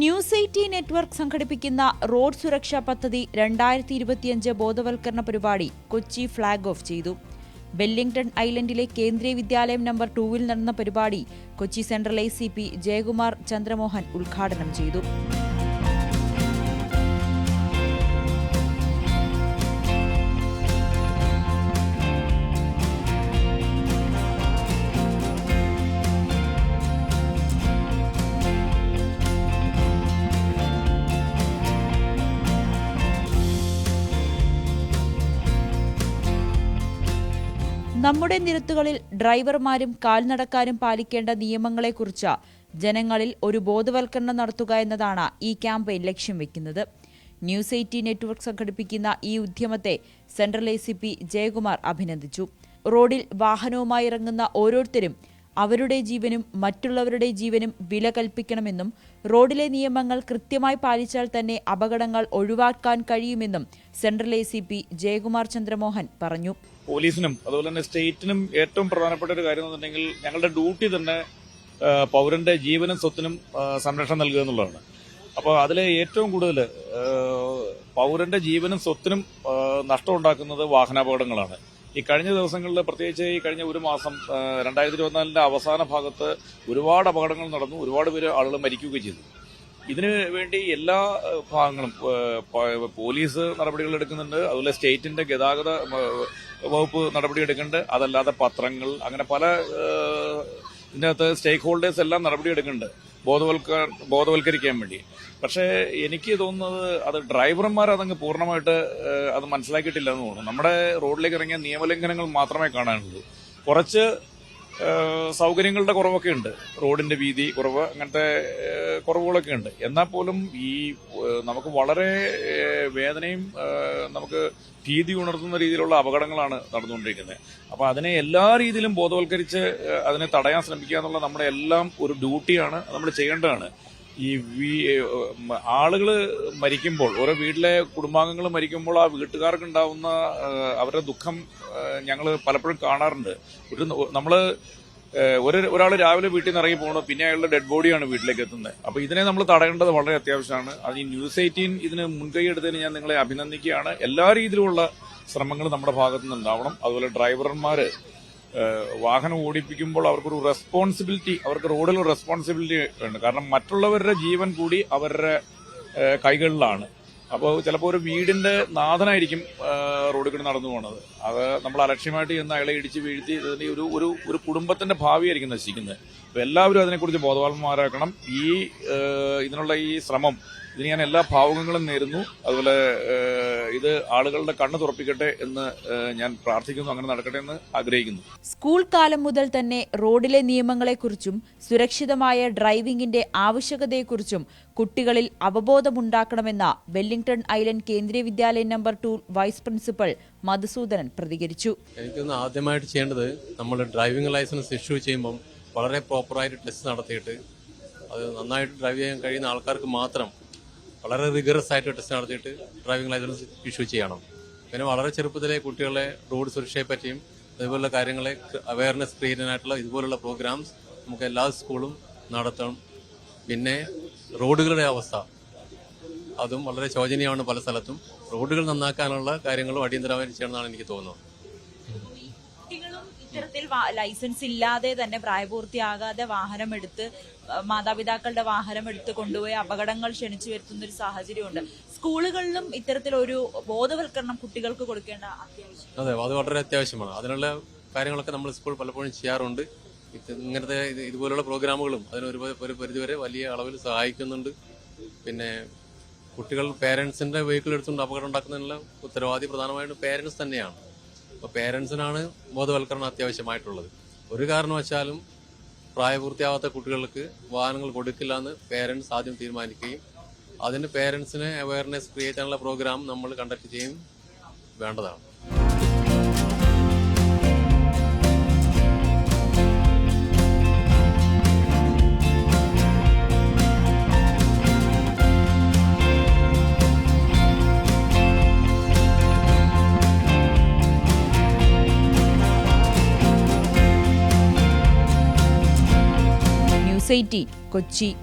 News eighty network സംഘടിപ്പിക്കുന്ന road സുരക്ഷാ പദ്ധതി രണ്ടായിരത്തി ഇരുപത്തിയഞ്ച് ബോധവൽക്കരണ പരിപാടി കൊച്ചി ഫ്ളാഗ് ഓഫ് ചെയ്തു. വെല്ലിംഗ്ടൺ ഐലൻഡിലെ കേന്ദ്രീയ വിദ്യാലയം നമ്പർ ടൂവിൽ നടന്ന പരിപാടി Kochi central I C P Jayakumar Chandramohan ഉദ്ഘാടനം ചെയ്തു. നമ്മുടെ നിരത്തുകളിൽ ഡ്രൈവർമാരും കാൽനടക്കാരും പാലിക്കേണ്ട നിയമങ്ങളെക്കുറിച്ച് ജനങ്ങളിൽ ഒരു ബോധവൽക്കരണം നടത്തുക എന്നതാണ് ഈ ക്യാമ്പയിൻ ലക്ഷ്യം വെക്കുന്നത്. ന്യൂസ് എയ്റ്റി നെറ്റ്വർക്ക് സംഘടിപ്പിക്കുന്ന ഈ ഉദ്യമത്തെ central A C P Jayakumar അഭിനന്ദിച്ചു. റോഡിൽ വാഹനവുമായി ഇറങ്ങുന്ന ഓരോരുത്തരും അവരുടെ ജീവനും മറ്റുള്ളവരുടെ ജീവനും വില കൽപ്പിക്കണമെന്നും റോഡിലെ നിയമങ്ങൾ കൃത്യമായി പാലിച്ചാൽ തന്നെ അപകടങ്ങൾ ഒഴിവാക്കാൻ കഴിയുമെന്നും central A C P Jayakumar Chandramohan പറഞ്ഞു. പോലീസിനും അതുപോലെ തന്നെ സ്റ്റേറ്റിനും ഏറ്റവും പ്രധാനപ്പെട്ട ഒരു കാര്യം എന്നുണ്ടെങ്കിൽ ഞങ്ങളുടെ ഡ്യൂട്ടി തന്നെ പൗരന്റെ ജീവനും സ്വത്തിനും സംരക്ഷണം നൽകുക എന്നുള്ളതാണ്. അപ്പോൾ അതിലെ ഏറ്റവും കൂടുതൽ പൗരന്റെ ജീവനും സ്വത്തിനും നഷ്ടമുണ്ടാക്കുന്നത് വാഹനാപകടങ്ങളാണ്. ഈ കഴിഞ്ഞ ദിവസങ്ങളിൽ പ്രത്യേകിച്ച് ഈ കഴിഞ്ഞ ഒരു മാസം രണ്ടായിരത്തി ഇരുപത്തിനാലിന്റെ അവസാന ഭാഗത്ത് ഒരുപാട് അപകടങ്ങൾ നടന്നു. ഒരുപാട് പേര് ആളുകൾ മരിക്കുകയും ചെയ്തു. ഇതിനു വേണ്ടി എല്ലാ ഭാഗങ്ങളും പോലീസ് നടപടികൾ എടുക്കുന്നുണ്ട്. അതുപോലെ സ്റ്റേറ്റിന്റെ ഗതാഗത വകുപ്പ് നടപടി എടുക്കുന്നുണ്ട്. അതല്ലാതെ പത്രങ്ങൾ അങ്ങനെ പല ഇതിനകത്ത് സ്റ്റേക്ക് ഹോൾഡേഴ്സ് എല്ലാം നടപടി എടുക്കുന്നുണ്ട് ബോധവൽക്ക ബോധവൽക്കരിക്കാൻ വേണ്ടി. പക്ഷേ എനിക്ക് തോന്നുന്നത് അത് ഡ്രൈവർമാർ അതങ്ങ് പൂർണമായിട്ട് അത് മനസ്സിലാക്കിയിട്ടില്ല എന്ന് തോന്നുന്നു. നമ്മുടെ റോഡിലേക്ക് ഇറങ്ങിയ നിയമലംഘനങ്ങൾ മാത്രമേ കാണാനുള്ളൂ. കുറച്ച് സൗകര്യങ്ങളുടെ കുറവൊക്കെ ഉണ്ട്. റോഡിന്റെ വീതി കുറവ് അങ്ങനത്തെ കുറവുകളൊക്കെ ഉണ്ട്. എന്നാൽ പോലും ഈ നമുക്ക് വളരെ വേദനയും നമുക്ക് ഭീതി ഉണർത്തുന്ന രീതിയിലുള്ള അപകടങ്ങളാണ് നടന്നുകൊണ്ടിരിക്കുന്നത്. അപ്പൊ അതിനെ എല്ലാ രീതിയിലും ബോധവൽക്കരിച്ച് അതിനെ തടയാൻ ശ്രമിക്കുക എന്നുള്ള നമ്മുടെ എല്ലാം ഒരു ഡ്യൂട്ടിയാണ് നമ്മൾ ചെയ്യേണ്ടതാണ്. ഈ ആളുകൾ മരിക്കുമ്പോൾ ഓരോ വീട്ടിലെ കുടുംബാംഗങ്ങൾ മരിക്കുമ്പോൾ ആ വീട്ടുകാർക്ക് ഉണ്ടാവുന്ന അവരുടെ ദുഃഖം ഞങ്ങൾ പലപ്പോഴും കാണാറുണ്ട്. ഒരു നമ്മൾ ഒരു ഒരാൾ രാവിലെ വീട്ടിൽ നിന്ന് ഇറങ്ങി പോകണം പിന്നെ അയാളുടെ ഡെഡ് ബോഡിയാണ് വീട്ടിലേക്ക് എത്തുന്നത്. അപ്പോൾ ഇതിനെ നമ്മൾ തടയേണ്ടത് വളരെ അത്യാവശ്യമാണ്. അത് ഈ ന്യൂസ് എയ്റ്റീൻ ഇതിന് മുൻകൈ എടുത്തതിന് ഞാൻ നിങ്ങളെ അഭിനന്ദിക്കുകയാണ്. എല്ലാ രീതിയിലുമുള്ള ശ്രമങ്ങൾ നമ്മുടെ ഭാഗത്തു നിന്ന് ഉണ്ടാവണം അതുപോലെ ഡ്രൈവർമാർ വാഹനം ഓടിപ്പിക്കുമ്പോൾ അവർക്കൊരു റെസ്പോൺസിബിലിറ്റി അവർക്ക് റോഡിൽ റെസ്പോൺസിബിലിറ്റി ഉണ്ട്. കാരണം മറ്റുള്ളവരുടെ ജീവൻ കൂടി അവരുടെ കൈകളിലാണ്. അപ്പോൾ ചിലപ്പോൾ ഒരു വീടിന്റെ നാഥനായിരിക്കും റോഡിൽ കൂടി നടന്നു പോകുന്നത് അത് നമ്മൾ അലക്ഷ്യമായിട്ട് ചെന്ന് അയാളെ ഇടിച്ച് വീഴ്ത്തി ഒരു ഒരു കുടുംബത്തിന്റെ ഭാവിയായിരിക്കും നശിക്കുന്നത്. അപ്പോൾ എല്ലാവരും അതിനെക്കുറിച്ച് ബോധവാന്മാരാക്കണം. ഈ ഇതിനുള്ള ഈ ശ്രമം ഇതിന് ഞാൻ എല്ലാ ഭാവുകങ്ങളും നേരുന്നു. അതുപോലെ ഇത് ആളുകളുടെ കണ്ണു തുറപ്പിക്കട്ടെ എന്ന് ഞാൻ പ്രാർത്ഥിക്കുന്നു അങ്ങനെ നടക്കട്ടെ എന്ന് ആഗ്രഹിക്കുന്നു. സ്കൂൾ കാലം മുതൽ തന്നെ റോഡിലെ നിയമങ്ങളെക്കുറിച്ചും സുരക്ഷിതമായ ഡ്രൈവിംഗിന്റെ ആവശ്യകതയെക്കുറിച്ചും കുട്ടികളിൽ അവബോധമുണ്ടാക്കണമെന്ന Wellington island Kendriya Vidyalaya number two vice principal Madhusoodanan പ്രതികരിച്ചു. എനിക്കൊന്ന് ആദ്യമായിട്ട് ചെയ്യേണ്ടത് നമ്മൾ ഡ്രൈവിംഗ് ലൈസൻസ് ഇഷ്യൂ ചെയ്യുമ്പം വളരെ പ്രോപ്പറായിട്ട് ടെസ്റ്റ് നടത്തിയിട്ട് അത് നന്നായിട്ട് ഡ്രൈവ് ചെയ്യാൻ കഴിയുന്ന ആൾക്കാർക്ക് മാത്രം വളരെ റിഗറസ് ആയിട്ട് ടെസ്റ്റ് നടത്തിയിട്ട് ഡ്രൈവിംഗ് ലൈസൻസ് ഇഷ്യൂ ചെയ്യണം. പിന്നെ വളരെ ചെറുപ്പത്തിലെ കുട്ടികളെ റോഡ് സുരക്ഷയെ പറ്റിയും അതുപോലുള്ള കാര്യങ്ങളെ അവയർനെസ് ക്രിയേറ്റ് ഇതുപോലുള്ള പ്രോഗ്രാംസ് നമുക്ക് എല്ലാ സ്കൂളും നടത്തണം. പിന്നെ റോഡുകളുടെ അവസ്ഥ. അതും വളരെ ശോചനീയമാണ് പല സ്ഥലത്തും. റോഡുകൾ നന്നാക്കാനുള്ള കാര്യങ്ങളും അടിയന്തരമായി ചെയ്യണമെന്നാണ് എനിക്ക് തോന്നുന്നത്. ഇത്തരത്തിൽ ലൈസൻസ് ഇല്ലാതെ തന്നെ പ്രായപൂർത്തിയാകാതെ വാഹനം എടുത്ത് മാതാപിതാക്കളുടെ വാഹനം എടുത്ത് കൊണ്ടുപോയി അപകടങ്ങൾ ക്ഷണിച്ചു വരുത്തുന്ന ഒരു സാഹചര്യമുണ്ട്. സ്കൂളുകളിലും ഇത്തരത്തിൽ ഒരു ബോധവൽക്കരണം കുട്ടികൾക്ക് കൊടുക്കേണ്ട അത്യാവശ്യം. അതെ അത് വളരെ അത്യാവശ്യമാണ്. അതിനുള്ള കാര്യങ്ങളൊക്കെ നമ്മൾ സ്കൂൾ പലപ്പോഴും ചെയ്യാറുണ്ട്. ഇങ്ങനത്തെ ഇത് ഇതുപോലുള്ള പ്രോഗ്രാമുകളും അതിന് ഒരു ഒരു പരിധിവരെ വലിയ അളവിൽ സഹായിക്കുന്നുണ്ട്. പിന്നെ കുട്ടികൾ പേരൻസിന്റെ വെഹിക്കിൾ എടുത്തുകൊണ്ട് അപകടം ഉണ്ടാക്കുന്നതിനുള്ള ഉത്തരവാദി പ്രധാനമായിട്ടും പേരൻസ് തന്നെയാണ്. അപ്പോൾ പേരൻസിനാണ് ബോധവൽക്കരണം അത്യാവശ്യമായിട്ടുള്ളത്. ഒരു കാരണവശാലും പ്രായപൂർത്തിയാവാത്ത കുട്ടികൾക്ക് വാഹനങ്ങൾ കൊടുക്കില്ല എന്ന് പേരൻസ് ആദ്യം തീരുമാനിക്കുകയും അതിന് പേരൻസിന് അവയർനെസ് ക്രിയേറ്റ് ചെയ്യാനുള്ള പ്രോഗ്രാം നമ്മൾ കണ്ടക്ട് ചെയ്യും വേണ്ടതാണ്. എയ്റ്റീൻ കൊച്ചി.